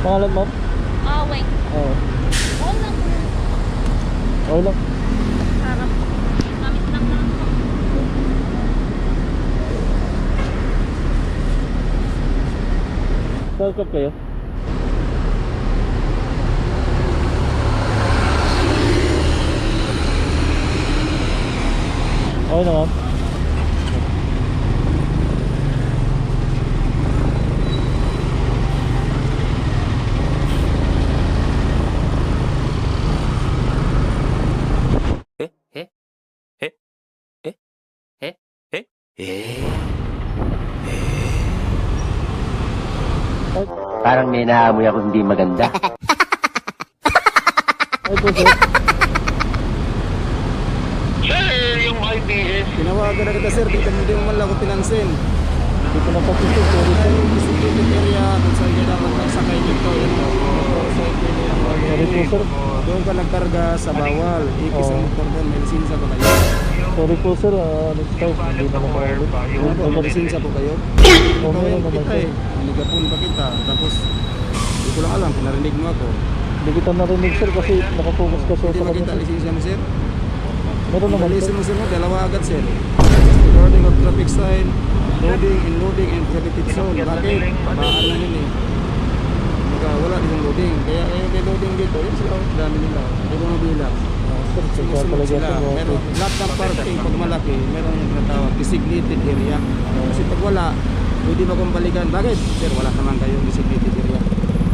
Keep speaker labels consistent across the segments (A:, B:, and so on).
A: Pangalan ma'am?
B: Ah, wait.
A: Oo.
B: Oo lang.
A: Okay lang.
B: Harap. Gamit lang lang po.
A: Welcome kayo. Na ma'am. Ay,
C: Parang may naamoy ako hindi maganda.
A: ay po sir.
D: Tinawagan na kita sir, dito hindi mo man lang ako pinansin.
A: Hindi ko na pati sir. Sorry sir.
D: Yung area, kung saan ka dapat magsakay dito, yun o.
A: Sorry po sir.
D: Doon ka nagkarga sa bawal. Ipis ang motor doon, lisensya ba kayo?
A: Sorry po sir. Ah, next time. Hindi na makaulit.
D: Ano po, may lisensya po kayo?
A: Oo,
D: Ikaw
A: meron naman
D: eh. Nagapon pa kita. Tapos, hindi ko lang alam kung narinig mo ako.
A: Hindi kita narinig sir kasi nakafocus ka sir
D: Hindi
A: sa
D: makita
A: kanya. sir.
D: lisensya mo sir?
A: Meron naman sir.
D: mo sir mo, dalawa agad sir. Recording of traffic sign, loading, unloading, and prohibited zone. Bakit? Paano yun eh. Wala din loading. Kaya eh, may loading dito, yun sila, oh, dami nila. Hindi mo mabilang.
A: Talaga
D: sila. Pero lahat ng parking, pag malaki, meron yung tinatawag, designated area. Kasi pag wala, pwede ba kong balikan? Bakit? Sir, wala naman kayong designated area.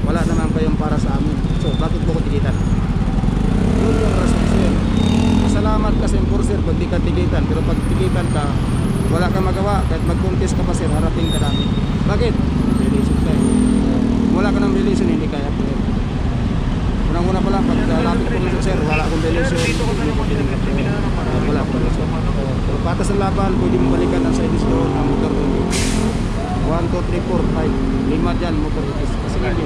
D: Wala naman kayong para sa amin. So, bakit mo ko tikitan? Yun yung rason, sir. Salamat kasi enforcer pag di ka tikitan. Pero pag tikitan ka, wala kang magawa. Kahit mag-contest ka pa, sir, harapin ka namin. Bakit? Violation ka eh. Wala ka ng violation, hindi kaya po. Unang-una pa lang, pag lapit ko sa sir, wala akong violation. Hindi ko piling ka po. Wala akong violation. Pero patas ng laban, pwede mo balikan ang side doon, ang motor doon. 1, 2, 3, 4, 5. Lima dyan, motor ipis. Kasi nga, hindi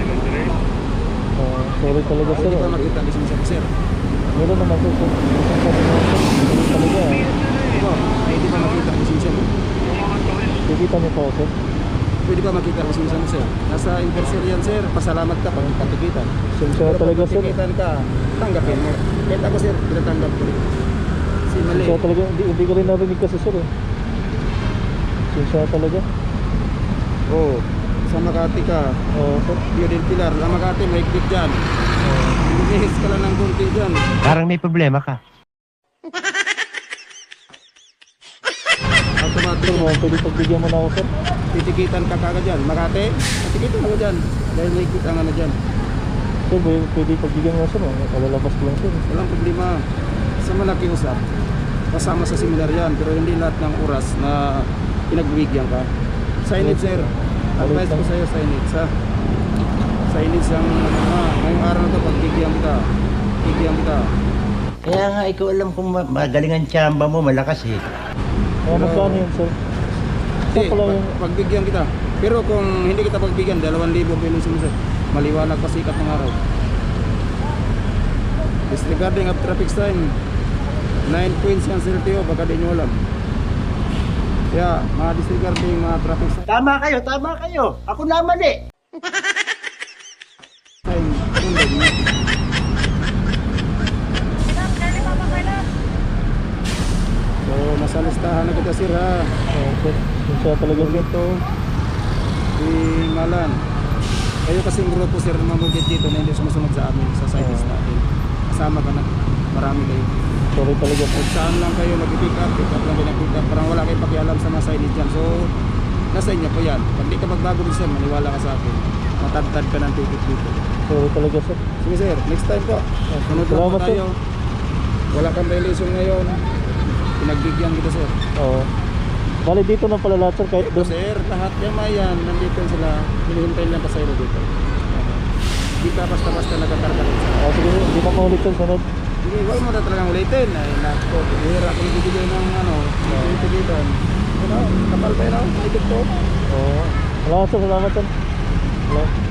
A: Ah, sorry talaga sir.
D: Pwede pa makita lisensya ko, sir.
A: Meron naman sir. sir. Naman, sir. Talaga. ah.
D: Diba? Pwede pa makita lisensya mo.
A: Kikita niyo po sir.
D: Pwede pa makita lisensya mo, sir. Nasa enforcer yan, sir. Pasalamat ka pag patikitan.
A: Sensya
D: Pero
A: talaga sir.
D: patikitan ka, tanggapin mo. Kahit ako, sir, tinatanggap ko rin. Si mali.
A: Sensya talaga. Hindi, hindi ko rin narinig kasi sir eh. Sensya talaga.
D: Oo. Sa Makati ka,
A: Oo sir.
D: Dio del Pilar. Sa Makati, may clip dyan. Bumihis ka lang ng kunti dyan.
C: Parang may problema ka.
D: Automatic
A: Sir, mga pwede pagbigyan mo na ako sir.
D: Titikitan ka kagad dyan. Makati, titikitan ako dyan. Dahil may kita nga na dyan.
A: Pwede, pwede pagbigyan mo sir. Kalalabas ko lang sir.
D: Walang problema. Sa malaki usap, kasama sa seminar yan. Pero hindi lahat ng oras na pinagbibigyan ka. Signage, sir. Advice ko sa'yo, signage, ha? Signage ang, ah, ngayong araw na to, pagbigyan kita. Bigyan kita.
C: Kaya nga, ikaw alam kung ma- magaling ang tsamba mo, malakas eh.
A: Mga magkano yun sir?
D: Hindi, pag, pagbigyan kita. Pero kung hindi kita pagbigyan, 2,000 pinusin mo, sir. Maliwanag pa sikat ng araw. Disregarding of traffic sign, 9 points yan, sir, Teo, baka di nyo alam. Kaya, mga disregarding mga traffic sign,
C: Tama kayo, tama kayo. Ako naman eh
D: nyo. So, nasa listahan na kita, sir, ha?
A: Sir. Sensya talaga sir.
D: Ito, Malan. Kayo kasing grupo, sir, na mamugit dito na hindi sumusunod sa amin, sa sides
A: Oo.
D: natin. Kasama ka na. Marami kayo.
A: Sorry talaga.
D: Kung saan lang kayo nag-pick up, pick up lang kayo nag-pick up. Parang wala kayong pakialam sa mga signage dyan. So, nasa inyo po yan. Pag di ka magbago din sir, maniwala ka sa akin. Matadtad ka ng ticket dito.
A: Sorry talaga sir.
D: Sige sir, next time po. Sunod lang po tayo. Wala kang violation ngayon. Pinagbigyan kita sir.
A: Oo. Bali dito na pala lahat sir. Kahit
D: Ito
A: doon.
D: sir, lahat yan, nandito sila. Hinihintay lang pasayro dito. Hindi ka basta-basta nagkakarga rin sa
A: Ah, sige, hindi na maulit sir. Sunod.
D: Sige, huwag mo na talagang ulitin. Ay, nako, hihira ko nagbibigay ng ano, ng tigitan. Ano, kapal pa yun, oh, ticket ko.
A: Oo. Salamat sir. Salamat sir. Salamat.